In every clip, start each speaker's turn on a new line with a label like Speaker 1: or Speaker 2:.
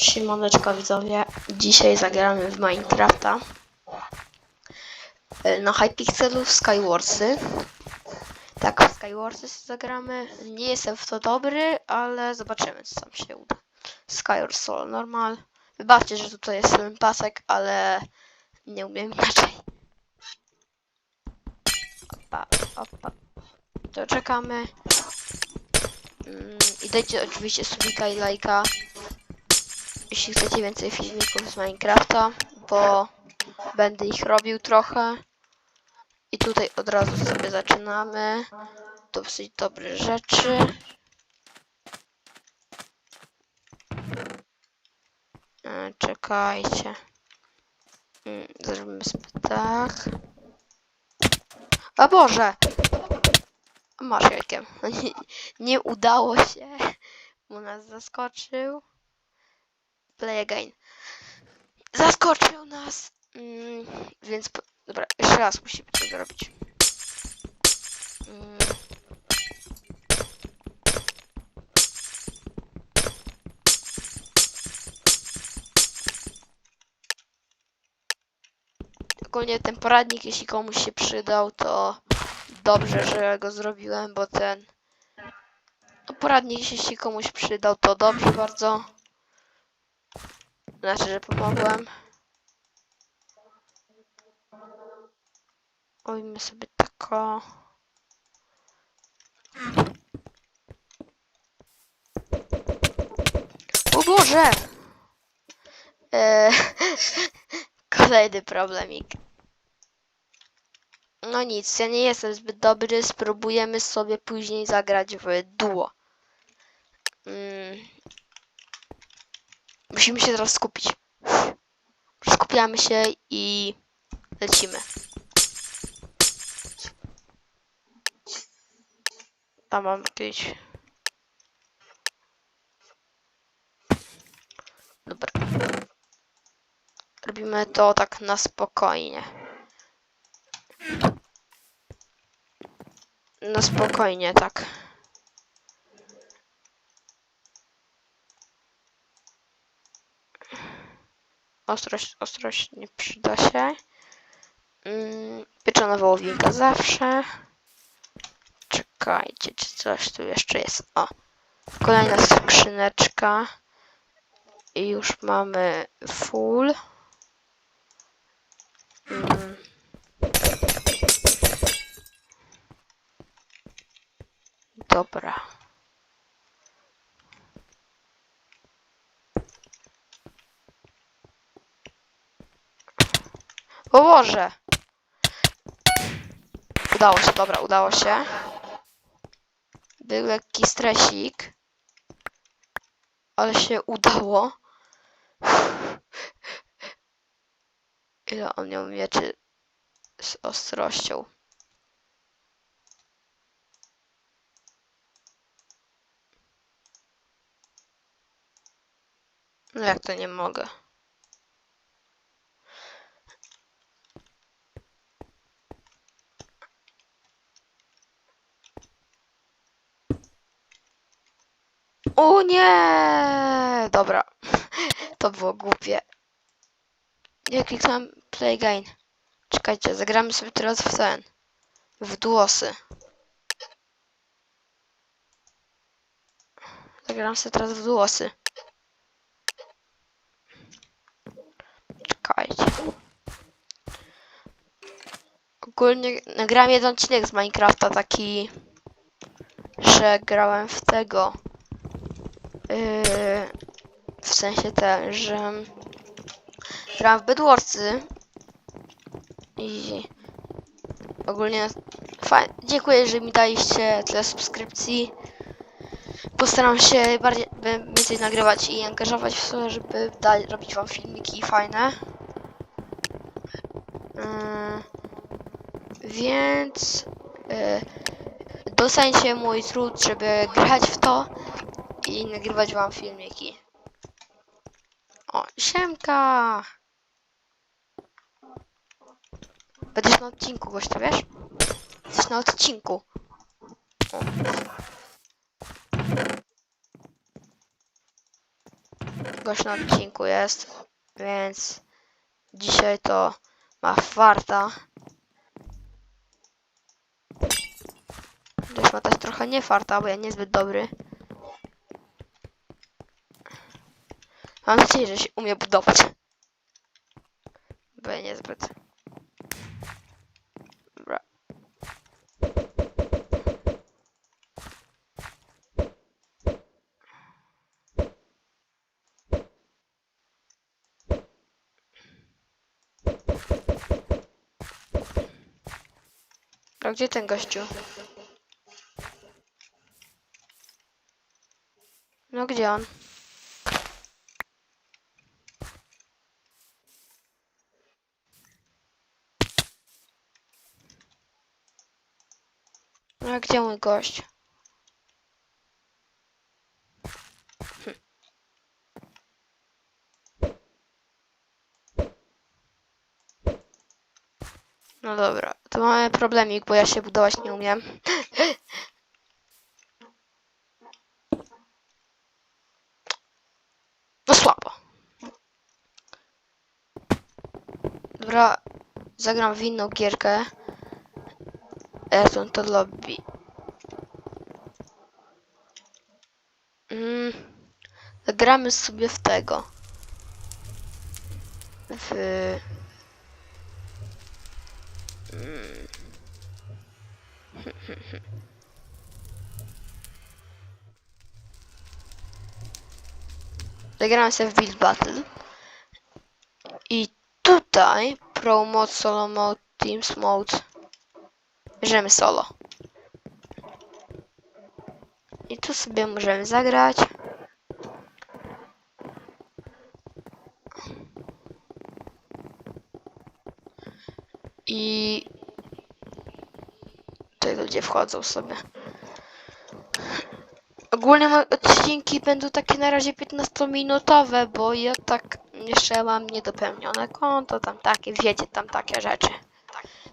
Speaker 1: Siemaneczko widzowie, dzisiaj zagramy w Minecrafta E, na Hypixelu w Skywarsy. Tak, w Skywarsy zagramy. Nie jestem w to dobry, ale zobaczymy co tam się uda. Skywars Solo normal. Wybaczcie, że tutaj jest ten pasek, ale nie umiem inaczej. Opa, opa. To czekamy. Mm, I dajcie oczywiście subika i lajka jeśli chcecie więcej filmików z Minecrafta, bo będę ich robił trochę. I tutaj od razu sobie zaczynamy. Dosyć dobre rzeczy. E, Czekajcie. Mm, Zrobimy sobie tak. O Boże! Masz jakiem. Nie, udało się. Bo nas zaskoczył. Play again. Zaskoczył nas. Mm, więc. po- Dobra, jeszcze raz musimy to zrobić. Mm. Ogólnie ten poradnik, jeśli komuś się przydał, to dobrze, że go zrobiłem, bo ten no, poradnik, jeśli komuś przydał, to dobrze bardzo. Znaczy, że pomogłem. Ojmy sobie tako. O Boże! Eee, kolejny problemik. No nic, ja nie jestem zbyt dobry, spróbujemy sobie później zagrać w duo. Mm. Musimy się teraz skupić. Skupiamy się i lecimy. Tam mam jakieś... Dobra. Robimy to tak na spokojnie. Na spokojnie, tak. Ostrość, ostrość nie przyda się. Mm, pieczona wołowinka zawsze. Czekajcie, czy coś tu jeszcze jest. O, kolejna skrzyneczka. I już mamy full. Mm. Dobra. O Boże! Udało się, dobra, udało się. Był lekki stresik. Ale się udało. Ile on miał mieczy z ostrością? No jak to nie mogę? O nie! Dobra. To było głupie. Ja kliknąłem play again. Czekajcie, zagramy sobie teraz w ten. W duosy. Zagram sobie teraz w duosy. Czekajcie. Ogólnie nagrałem jeden odcinek z Minecrafta taki, że grałem w tego. Yy, w sensie ten, że grałem w Bedwarsy i ogólnie fajnie. Dziękuję, że mi daliście tyle subskrypcji. Postaram się bardziej więcej nagrywać i angażować w to, żeby robić wam filmiki fajne. Yy, więc yy, docenicie mój trud, żeby grać w to i nagrywać wam filmiki. O, siemka! Będziesz na odcinku, gościa, wiesz? Jesteś na odcinku. O. gość na odcinku jest, więc dzisiaj to ma farta. Też ma też trochę nie farta, bo ja niezbyt dobry. Mam nadzieję, że się umie budować. Ja niezbyt. Dobra. A gdzie ten gościu? No gdzie on? A gdzie mój gość? Hm. No dobra, to mamy problemik, bo ja się budować nie umiem. No słabo. Dobra, zagram w inną gierkę. Ayrton to lobby. Mm, zagramy sobie w tego. W... Mm. Sobie w Build Battle. I tutaj Pro Mode, Solo Mode, Teams Mode. Bierzemy solo. I tu sobie możemy zagrać. I tutaj ludzie wchodzą sobie. Ogólnie odcinki będą takie na razie 15-minutowe, bo ja tak jeszcze mam niedopełnione konto, tam takie, wiecie, tam takie rzeczy.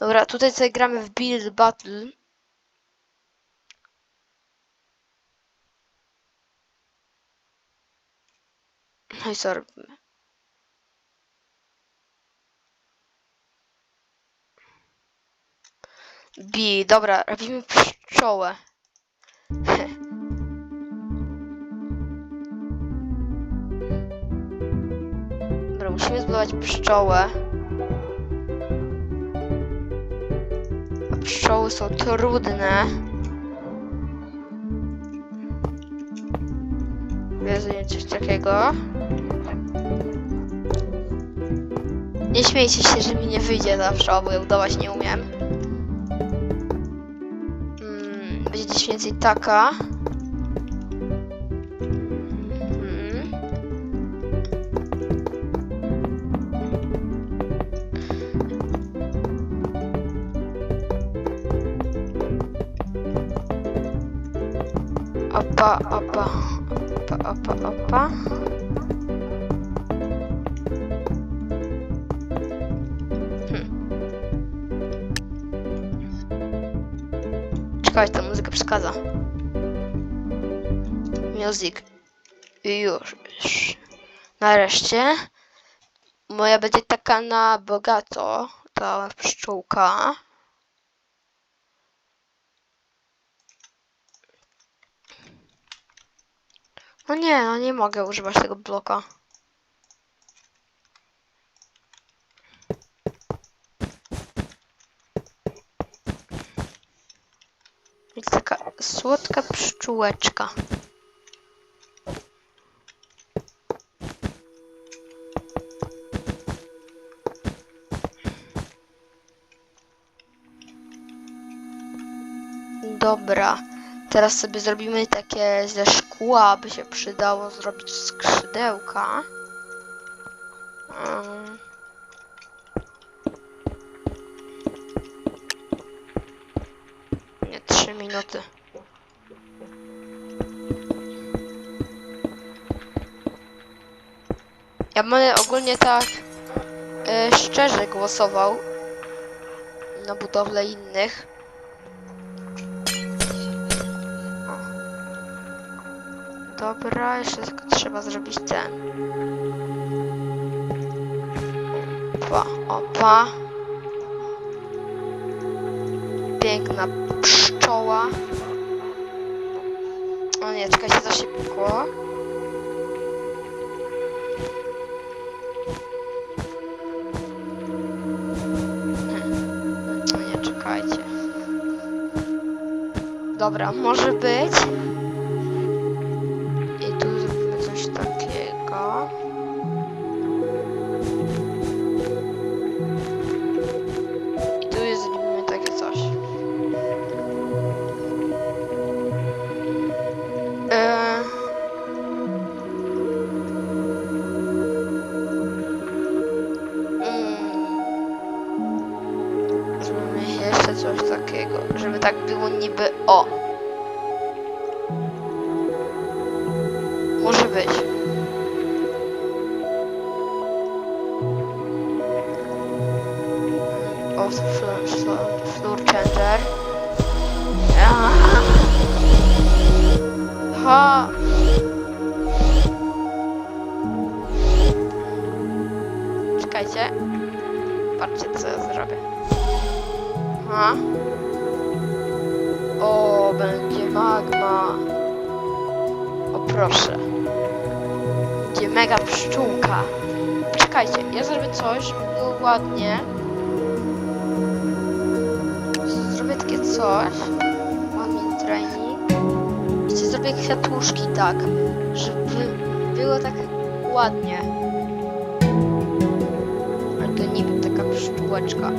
Speaker 1: Dobra, tutaj sobie gramy w Build Battle. No i co robimy? Bi, dobra, robimy pszczołę. Dobra, musimy zbudować pszczołę. Pszczoły są trudne. Nie coś takiego. Nie śmiejcie się, że mi nie wyjdzie pszczoła, bo ja budować nie umiem. Mm, będzie gdzieś więcej taka. Opa, opa, opa, opa, opa. Hmm. Czekaj, ta muzyka przeszkadza. Music. Już. Nareszcie. Moja będzie taka na bogato. Ta pszczółka. No nie, no nie mogę używać tego bloka. Jest taka słodka pszczółeczka. Dobra. Teraz sobie zrobimy takie ze szkła, by się przydało zrobić skrzydełka. Nie, trzy minuty. Ja bym ogólnie tak e, szczerze głosował na budowlę innych. Dobra, jeszcze trzeba zrobić ten. Opa, opa. Piękna pszczoła. O nie, czekajcie, to się pikło. Hmm. O nie, czekajcie. Dobra, może być. Niby o. Może być. O, floor, floor changer. Ha. Czekajcie. Patrzcie, co ja zrobię. Ha. O, będzie magma. O proszę. Będzie mega pszczółka. Czekajcie, ja zrobię coś, żeby było ładnie. Zrobię takie coś. Ładnie training. I ci zrobię kwiatuszki tak, żeby było tak ładnie. Ale to niby taka pszczółeczka.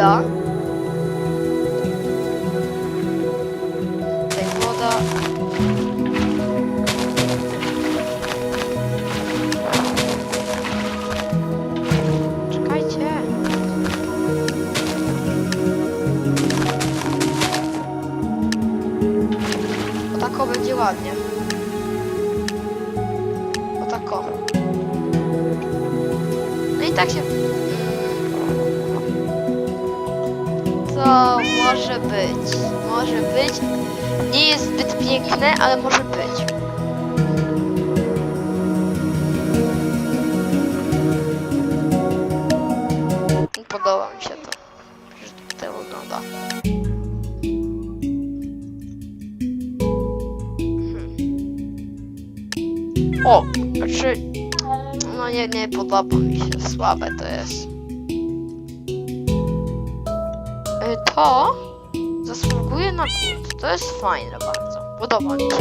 Speaker 1: Uda. Tutaj woda. Czekajcie. O tako ładnie. O tako. No i tak się... może być. Może być. Nie jest zbyt piękne, ale może być. Podoba mi się to, że to wygląda. O, znaczy, no nie, nie podoba mi się, słabe to jest. To zasługuje na kult, to jest fajne bardzo, podoba mi się.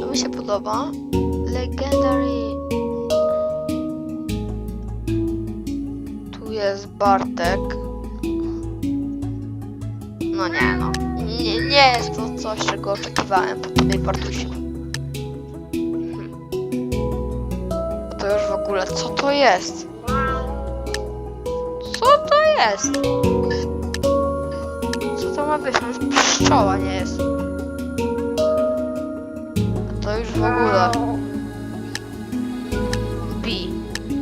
Speaker 1: To mi się podoba. Legendary... Tu jest Bartek. No nie no, nie, nie jest to coś, czego oczekiwałem po tobie Bartusiu. To już w ogóle, co to jest? Jest? Co to ma być? No już pszczoła nie jest. A to już w ogóle. Bi.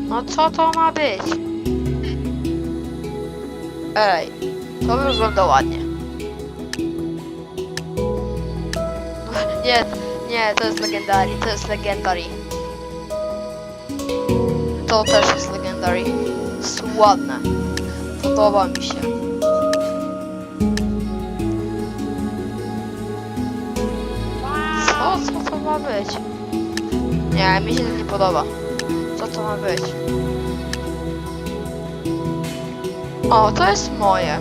Speaker 1: No co to ma być? Ej, to wygląda ładnie. Nie, nie, to jest legendary, to jest legendary. To też jest legendary. Jest ładne. Podoba mi się. Co, co to ma być? Nie, mi się to nie podoba. Co to ma być? O, to jest moje.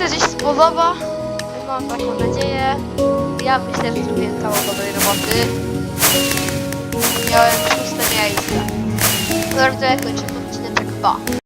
Speaker 1: Że się spodoba. Mam taką nadzieję. Ja myślę, że zrobię kawał dobrej roboty. Miałem szóste miejsce. Bardzo kończymy odcinek 2.